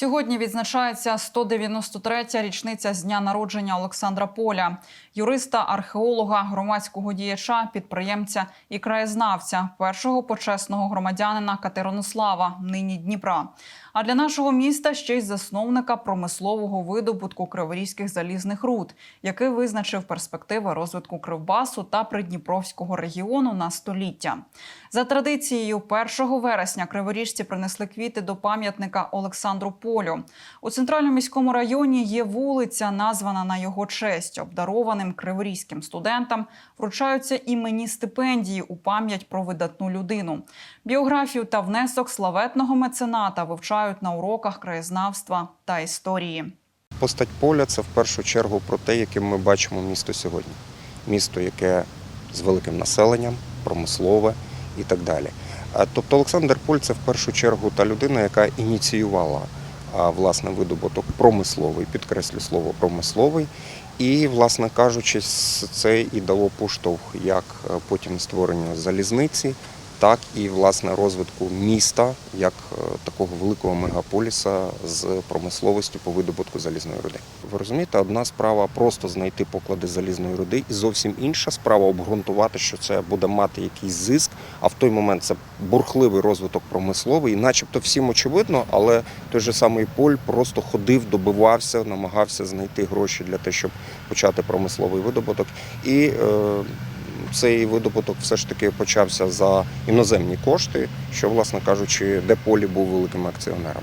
Сьогодні відзначається 193-я річниця з дня народження Олександра Поля, юриста, археолога, громадського діяча, підприємця і краєзнавця, першого почесного громадянина Катеринослава, нині Дніпра. А для нашого міста ще й засновника промислового видобутку криворізьких залізних руд, який визначив перспективи розвитку Кривбасу та Придніпровського регіону на століття. За традицією, 1 вересня криворіжці принесли квіти до пам'ятника Олександру Полю. У центральному міському районі є вулиця, названа на його честь. Обдарованим криворізьким студентам вручаються іменні стипендії у пам'ять про видатну людину. Біографію та внесок славетного мецената вивчають на уроках краєзнавства та історії. Постать поля це в першу чергу про те, яким ми бачимо місто сьогодні. Місто, яке з великим населенням, промислове і так далі. Тобто Олександр Поль це в першу чергу та людина, яка ініціювала а, власне видобуток промисловий, підкреслю слово промисловий. І, власне кажучи, це і дало поштовх як е, потім створення залізниці, так і власне розвитку міста як е, такого великого мегаполіса з промисловістю по видобутку залізної руди. Ви розумієте, одна справа просто знайти поклади залізної руди, і зовсім інша справа обґрунтувати, що це буде мати якийсь зиск. А в той момент це бурхливий розвиток промисловий, і начебто всім очевидно, але той же самий Поль просто ходив, добивався, намагався знайти гроші для того, щоб почати промисловий видобуток. І е, цей видобуток все ж таки почався за іноземні кошти, що, власне кажучи, де полі був великим акціонером.